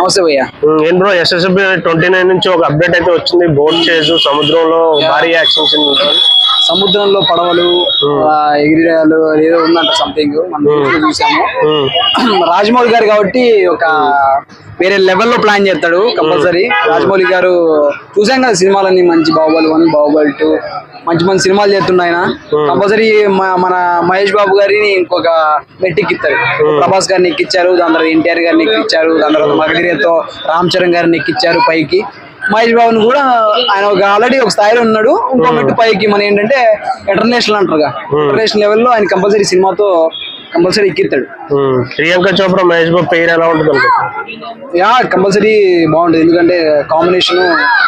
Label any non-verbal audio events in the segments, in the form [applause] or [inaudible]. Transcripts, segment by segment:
నమస్తే భయ్య. ఏం బ్రో ఎస్ఎస్బి ట్వంటీ నైన్ నుంచి ఒక అప్డేట్ అయితే వచ్చింది. బోట్ చేసు సముద్రంలో భారీ యాక్షన్ సముద్రంలో పడవలు ఎగిరేయాలు ఏదో ఉందంట సంథింగ్ మనం చూసాము. [clears throat] రాజమౌళి గారు కాబట్టి ఒక వేరే లెవెల్లో ప్లాన్ చేస్తాడు కంపల్సరీ రాజమౌళి గారు చూసాం కదా సినిమాలన్నీ మంచి బాహుబలి వన్ బాహుబలి టూ మంచి మంచి సినిమాలు చేస్తుండే ఆయన. కంపల్సరీ మన మహేష్ బాబు గారిని ఇంకొక మెట్టెక్కిస్తారు ప్రభాస్ గారిని ఎక్కిచ్చారు దాని తర్వాత ఎన్టీఆర్ గారిని ఎక్కిచ్చారు దాని తర్వాత మగధీరతో రామ్ చరణ్ గారిని ఎక్కిచ్చారు పైకి. మహేష్ బాబుని కూడా ఆయన ఒక ఆల్రెడీ ఒక స్థాయిలో ఉన్నాడు. ఇంకో మెట్టు పైకి మన ఏంటంటే ఇంటర్నేషనల్ అంటారుగా. ఇంటర్నేషనల్ లెవెల్లో ఆయన కంపల్సరీ సినిమాతో కంపల్సరీ ఎక్కిస్తాడు ప్రియాంక చోప్రా మహేష్ బాబు పేరు ఎలా ఉంటుంది? యా కంపల్సరీ బాగుంటుంది. ఎందుకంటే కాంబినేషన్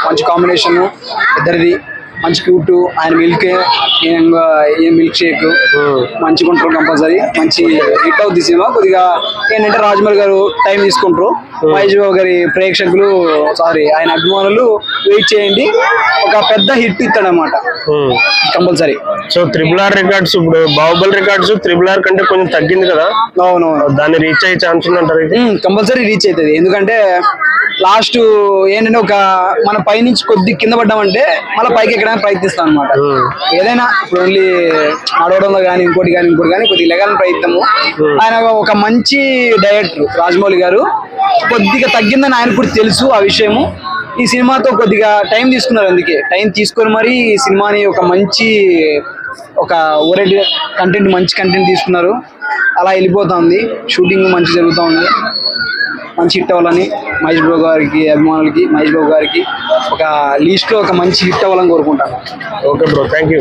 మంచి కాంబినేషన్ ఇద్దరిది. మంచి క్యూట్ ఆయన మిల్క్ మిల్క్ షేక్ మంచిగా ఉంటారు కంపల్సరీ మంచి హిట్ అవుద్ది సినిమా. కొద్దిగా ఏంటంటే రాజమౌళి గారు టైం తీసుకుంటారు. మహేష్ బాబు గారి ప్రేక్షకులు సారీ ఆయన అభిమానులు వెయిట్ చేయండి. ఒక పెద్ద hit ఇస్తాడనమాట. Compulsory so triple R records ఇప్పుడు బాహుబలి రికార్డ్స్ త్రిబుల్ ఆర్ కంటే కొంచెం తగ్గింది కదా? అవునవును. దాన్ని రీచ్ అయ్యే ఛాన్స్ ఉందంటారు కంపల్సరీ రీచ్ అవుతుంది. ఎందుకంటే లాస్ట్ ఏంటంటే ఒక మన పైనుంచి కొద్ది కింద పడ్డామంటే మళ్ళీ పైకి ఎక్కడానికి ప్రయత్నిస్తాం అనమాట ఏదైనా ఇప్పుడు ఓన్లీ నడవడంలో కానీ ఇంకోటి కానీ ఇంకోటి కానీ కొద్దిగా లెగాలని ప్రయత్నము. ఆయన ఒక మంచి డైరెక్టర్ రాజమౌళి గారు. కొద్దిగా తగ్గిందని ఆయన కూడా తెలుసు ఆ విషయము. ఈ సినిమాతో కొద్దిగా టైం తీసుకున్నారు అందుకే. టైం తీసుకొని మరి ఈ సినిమాని ఒక మంచి ఒక ఓరెడ్ కంటెంట్ మంచి కంటెంట్ తీసుకున్నారు. అలా వెళ్ళిపోతా ఉంది. షూటింగ్ మంచి జరుగుతూ ఉంది. మంచి హిట్ అవ్వాలని మహేష్ బాబు గారికి అభిమానులకి మహేష్ బాబు గారికి ఒక లీస్ట్లో ఒక మంచి హిట్ అవ్వాలని కోరుకుంటాను. Okay bro thank you